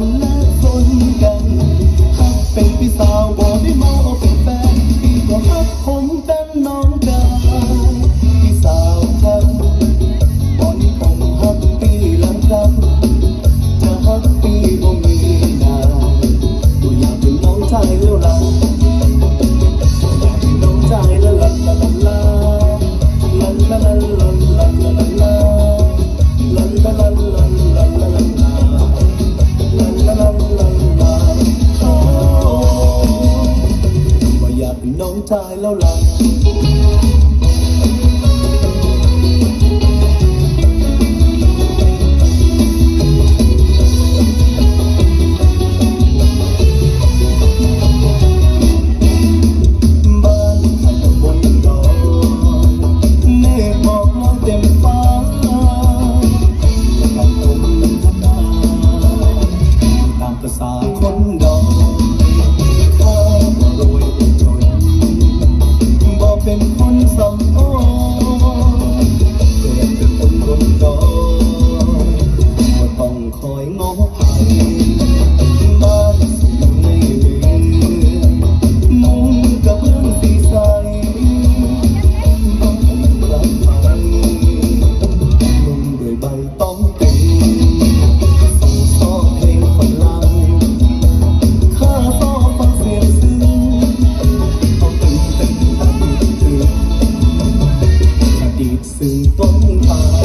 มันเลิกคนกันฮักเป็นพี่สาวบอกได้มาเอาเป็นแฟนพี่ก็ฮักผมเต้นน้องจ้าพี่สาวครับบอกนี้ต้องฮักพี่ลังครับจะฮักพี่บ่มีนานตัวอยากเป็นน้องชายเร็วหลังอยากเป็นน้องชายแล้วลันลันลันลันลันลันลันลัน งอบ้านสิ่งไม่เป็นมุงกับเรื่อสีใสบ้านรักมันลงด้วยใบต้องเป็ส่ซอกเพลังข้าซอฟังเสียงซึ้งเอาตึงตึงตึงตึงอดีตซึ่งต้นตา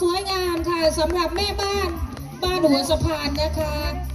สวยงามค่ะสำหรับแม่บ้านบ้านหัวสะพานนะคะ